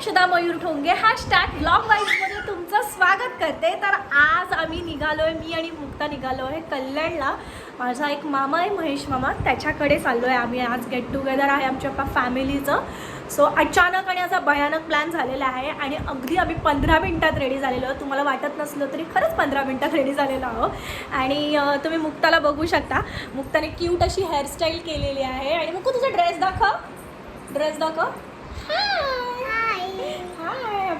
अक्षदा Mayur Thonge hashtag blog वाईजमध्ये तुमचं स्वागत करते. तर आज आम्ही निघालो आहे मी आणि मुक्ता निघालो आहे कल्याणला. माझा एक मामा आहे महेश मामा. त्याच्याकडे चाललो आहे आम्ही आज. गेट टुगेदर आहे आमच्या फॅमिलीचं सो अचानक आणि असा भयानक प्लॅन झालेला आहे आणि अगदी आम्ही पंधरा मिनटात रेडी झालेलो आहोत. तुम्हाला वाटत नसलं तरी खरंच पंधरा मिनटात रेडी झालेलो आहोत. आणि तुम्ही मुक्ताला बघू शकता. मुक्ताने क्यूट अशी हेअरस्टाईल केलेली आहे. आणि मुक्कू तुझा ड्रेस दाखव. ड्रेस दाखव.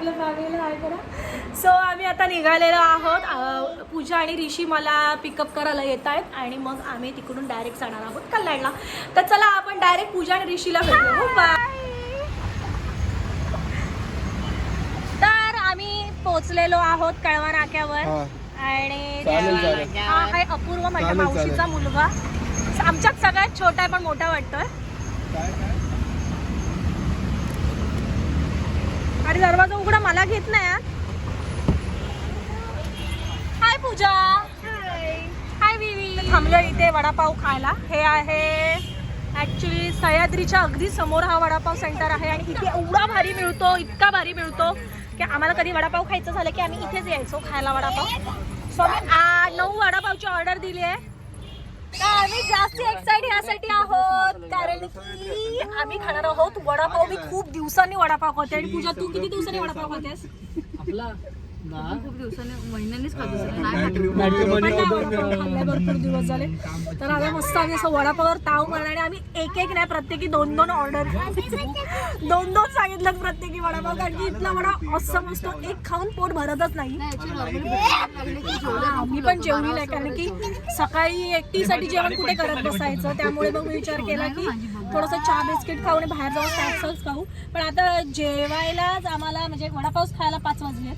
हाय आपल्या फॅमिलीला हाय करा. सो आम्ही आता निघालेलो आहोत. पूजा आणि ऋषी मला पिकअप करायला येत आहेत आणि मग आम्ही तिकडून डायरेक्ट जाणार आहोत कल्याणला. तर चला आपण डायरेक्ट पूजा आणि ऋषीला भेटू. बाय तर आम्ही पोचलेलो आहोत कळवा नाक्यावर हा. आणि. हा आहे अपूर्व माझ्या चालेल, मावशीचा मुलगा. आमच्यात सगळ्यात छोटा आहे पण मोठा वाटतोय काय काय अरे दरवाजा उघडा मला घेत नाही हाय पूजा. हाय विवी. थांबलो इथे वडापाव खायला. हे आहे ऍक्च्युली सह्याद्रीच्या अगदी समोर हा वडापाव सेंटर आहे आणि इथे एवढा भारी मिळतो इतका भारी मिळतो की आम्हाला कधी वडापाव खायचं झालं की आम्ही इथेच यायचो खायला वडापाव. सो आम्ही नऊ वडापावची ऑर्डर दिली आहे. तर आम्ही जास्त एक्साइट यासाठी आहोत कारण की आम्ही खाणार आहोत वडापाव. मी खूप दिवसांनी वडापाव खाते आणि पूजा तू किती दिवसांनी वडापाव खातेस? आपला खूप दिवसाने महिन्यांनीच खातो भरपूर दिवस झाले. तर आता मस्त आम्ही असं वडापाववर ताव मारणार आणि आम्ही एक एक नाही प्रत्येकी दोन दोन ऑर्डर दोन दोन सांगितलं प्रत्येकी वडापाव कारण की इथला वडा असं असतो. एक खाऊन पोट भरतच नाही. हा, मी पण जेवली नाही कारण की सकाळी एकटीसाठी जेवण कुठे करत बसायचं? त्यामुळे मग मी विचार केला की थोडंसं चहा बिस्किट खाऊ आणि बाहेर जाऊन स्नॅक्सच खाऊ. पण आता जेवायलाच आम्हाला म्हणजे वडापावच खायला पाच वाजलेत.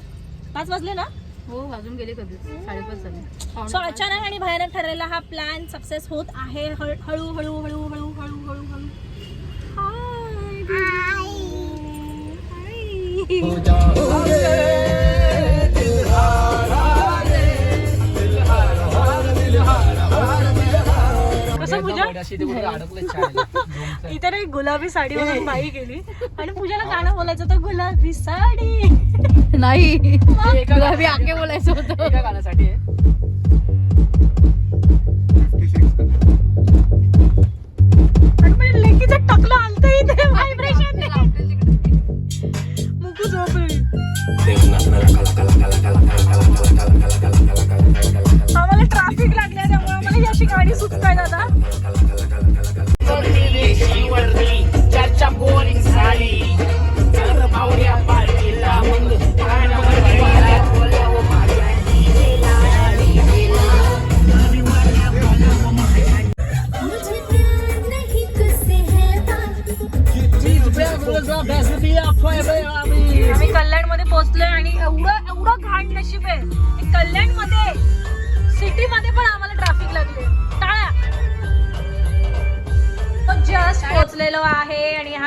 पाच वाजले ना? हो वाजून गेले कधी? साडेपाच झाले. सो. अचानक आणि भयानक ठरलेला हा प्लॅन सक्सेस होत आहे. हळ- हळू हळू हळू हळू हळू हळू कसं पूजा इथे नाही. गुलाबी साडी म्हणून बाई गेली. आणि पूजाला गाणं बोलायचं तर गुलाबी साडी. नाही. गुलाबी आके बोलायचं होतं म्हणजे लेकीचं टकलं आलतं इथे व्हायब्रेशन मुकू झोपली. आम्हाला ही अशी दादा.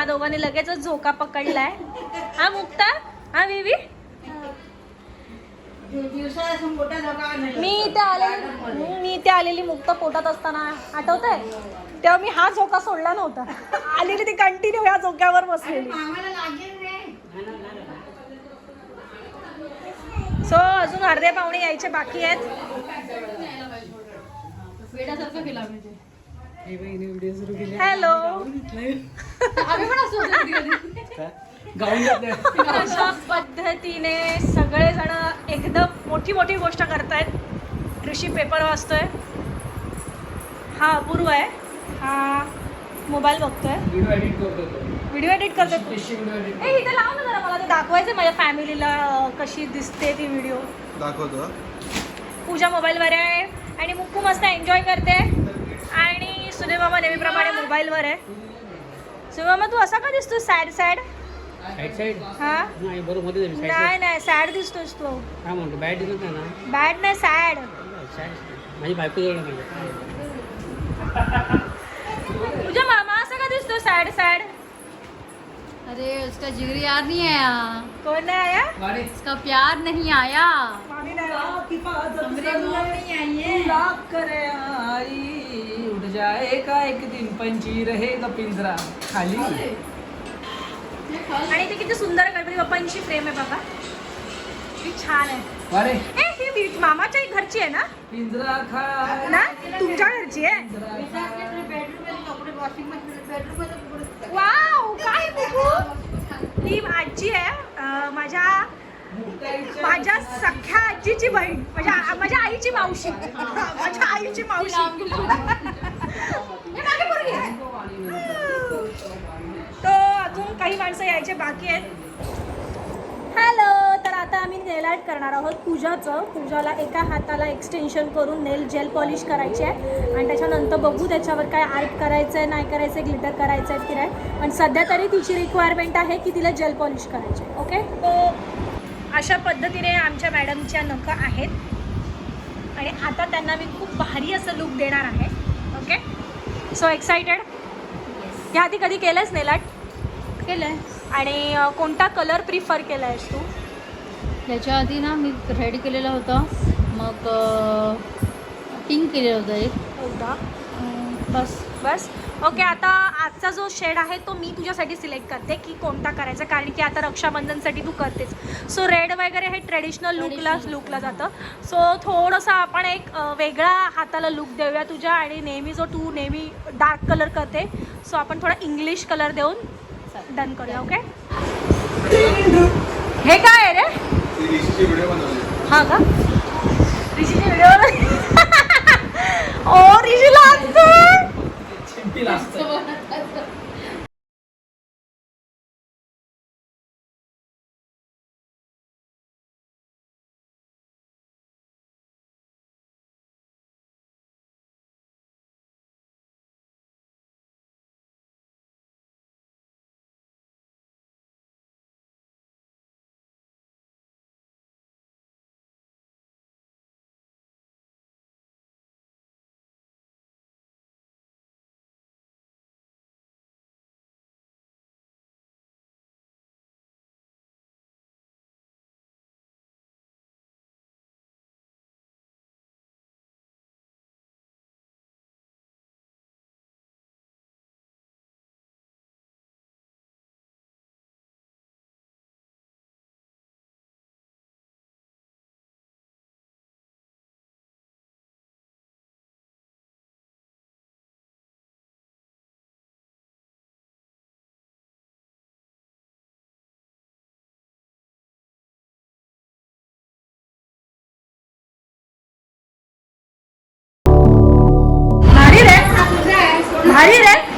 दोघांनी लगेचच झोका पकडलाय. हा मुक्ता? हा विवी? मी इथे आलेली मी इथे आलेली मुक्त पोटात असताना आठवत आहे तेव्हा मी हा झोका सोडला नव्हता. आलेली ती कंटिन्यू ह्या झोक्यावर बसलेली. सो अजून अर्धे पाहुणे यायचे बाकी आहेत वेड्यासारखं केलं आम्ही ते हॅलो. अशा पद्धतीने सगळेजण एकदम मोठी मोठी गोष्ट करतायत. ऋषी पेपर वाचतोय. हा अपूर्व आहे. हा मोबाईल बघतोय. व्हिडिओ एडिट करतोय ए इथे लाव ना जरा मला. ते दाखवायचं माझ्या फॅमिलीला कशी दिसते ती व्हिडिओ दाखवतो. पूजा मोबाईलवर आहे. आणि मुक्कू मस्त एन्जॉय करते. सुनील मामा नेहमीप्रमाणे मोबाईलवर आहे. सुनील मामा तू असा का दिसतो सॅड सॅड हा? नाही नाही नाही सॅड दिसतोस तू. काय म्हणतो बॅट दिसत नाही ना? बॅड नाही सॅड माझी बायको जवळ नाही. तुझ्या मामा असा का दिसतो सॅड सॅड अरे उसका जिगरी यार नहीं आया। कोण नाही आया? उसका प्यार नहीं आया। नाही मुँह में आई है। लाख करे आई। जाएगा एक दिन. पंची रहेगा पिंजरा. खाली? आणि इथे किती सुंदर गणपती बाप्पांची फ्रेम आहे बघा किती छान आहे. अरे. ए ही वी- मामाच्या घरची आहे ना? पिंजरा खा ना? तुमच्या घरची आहे? वाव काय बघू ही आजी आहे अं, माझ्या माझ्या सख्या आजीची बहीण. माझ्या माझ्या आईची मावशी. माझ्या आईची मावशी. हे. तो अजून काही माणसं यायचे बाकी आहेत. हॅलो तर आता आम्ही नेल आर्ट करणार आहोत पूजाचं. पूजाला एका हाताला एक्सटेन्शन करून नेल जेल पॉलिश करायची आहे. आणि त्याच्यानंतर बघू त्याच्यावर काय आर्ट करायचं आहे नाही करायचं आहे ग्लिटर करायचं आहे की नाही. पण सध्या तरी तिची रिक्वायरमेंट आहे की तिला जेल पॉलिश करायची आहे ओके अशा पद्धतीने आमच्या मॅडमच्या नखं आहेत. आणि आता त्यांना मी खूप भारी असं लुक देणार आहे ओके सो एक्सायटेड या आधी कधी केलंयस नेल आर्ट केलंय. आणि कोणता कलर प्रिफर केला आहेस तू? याच्या आधी ना मी रेड केलेलं होतं. मग पिंक केलेलं होतं एक. होता बस. बस. ओके आता आजचा जो शेड आहे तो मी तुझ्यासाठी सिलेक्ट करते की कोणता करायचा? कारण की आता रक्षाबंधनसाठी तू करतेस. सो रेड वगैरे हे ट्रेडिशनल लुकला लुकला जातं. सो थोडंसं आपण एक वेगळा हाताला लुक देऊया तुझ्या आणि नेहमी जो तू नेहमी डार्क कलर करते सो आपण थोडा इंग्लिश कलर देऊन डन करूया ओके हे काय आहे रे? हा का? ऋषीची व्हिडिओ ओ ऋषीला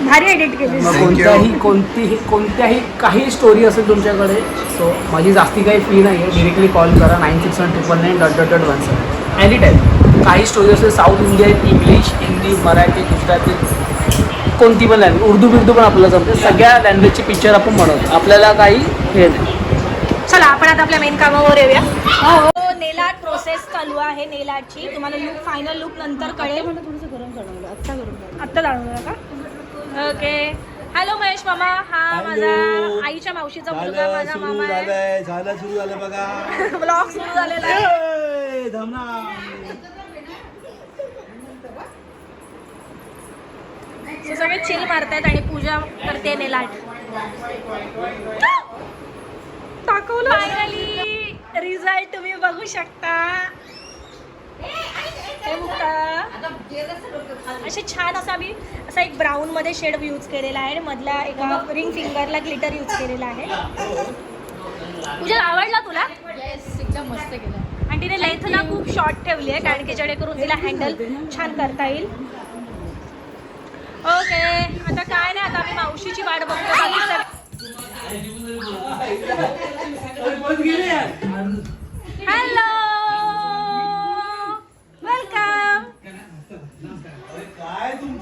भारी एडिट केली. मग. कोणत्याही कोणतीही कोणत्याही काही स्टोरी असेल तुमच्याकडे सो माझी जास्ती काही फी नाही आहे डिरेक्टली कॉल करा nine six one triple nine dot dot dot one seven any time काही स्टोरी असेल south Indian English Hindi Marathi Gujarati कोणती पण लँग्वेज उर्दू बिर्दू पण आपल्याला जमते. सगळ्या लँग्वेजचे पिक्चर आपण बनवतो. आपल्याला काही हे नाही. चला आपण आता आपल्या मेन कामावर येऊया. हो नेल आर्ट प्रोसेस चालू आहे नेल आर्टची तुम्हाला लुक फायनल लुक नंतर कळेल. थोडंसं गरम जाणवलं आत्ता गरम आत्ता जाणवलं का? ओके. हॅलो महेश मामा. हा माझा आईच्या मावशीचा मुलगा माझा मामा आहे. झालंय. झालं सुरू झालं बघा. ब्लॉग सुरू झालेला आहे. So सगळे चिल मारतायत आणि पूजा करते नेल आर्ट दाखवलं. फायनली रिझल्ट तुम्ही बघू शकता. हे बघा असे छान असा आम्ही असा एक ब्राऊन मध्ये शेड यूज केलेला आहे आणि मधला एका रिंग फिंगरला ग्लिटर यूज केलेला आहे पूजा आवडला तुला येस एकदम मस्त केलं आणि तिने लेंथ ना खूप शॉर्ट ठेवली आहे कारण की जेणेकरून तिला हँडल छान करता येईल ओके आता काय नाही आता आम्ही मावशीची वाट बघतो बाकी सर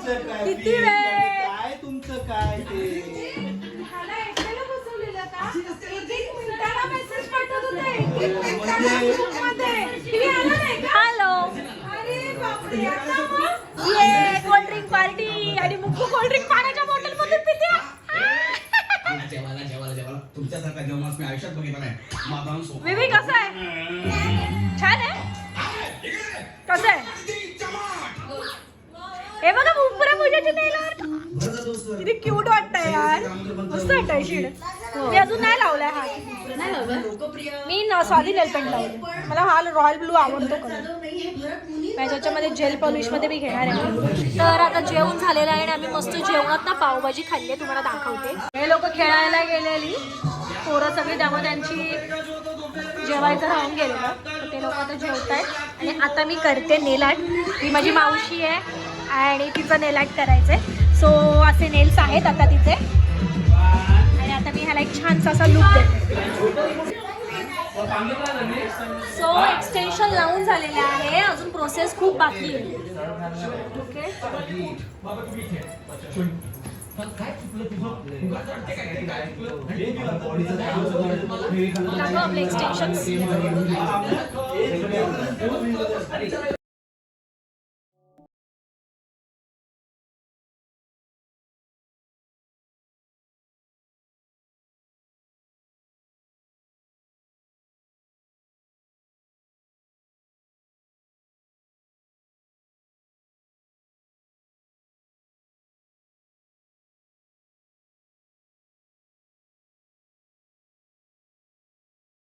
तुमचं काय किती? वेळ? काय तुमचं काय ते? हॅलो. ये कोल्ड ड्रिंक पार्टी आणि मुक्कू कोल्ड ड्रिंक पाण्याच्या बॉटल मधून पिते जेवायला जेवायला जेवायला. तुमच्यासारखा जेवण मी आयुष्यात बघितला नाही. माझा सोपा विवी हे बघा पुऱ्या पूजाची नेल आर्ट किती क्यूट वाटतंय यार. मस्त वाटतंय शिड मी अजून नाही लावलाय हा नाही मी सॉली नेल पेंट लावले मला हा रॉयल ब्लू आवडतो कलर. माझ्या जेल पॉलिशमध्ये मी घेणार आहे. तर आता जेवण झालेलं आहे आणि आम्ही मस्त जेवणात ना पावभाजी खाल्ली आहे तुम्हाला दाखवते. हे लोक खेळायला गेलेली. पोरं सगळी त्यामुळे त्यांची जेवायचं राहून गेलेलं. ते लोक आता जेवत आहेत आणि आता मी करते नेल आर्ट ही माझी मावशी आहे. आणि तिचं नेल आर्ट करायचं आहे सो असे नेल्स आहेत आता तिचे. आणि आता मी ह्याला एक छानसा असा लुक देते. सो एक्सटेन्शन लावून झालेले आहे. अजून प्रोसेस खूप बाकी आहे. ओके आपले एक्सटेन्शन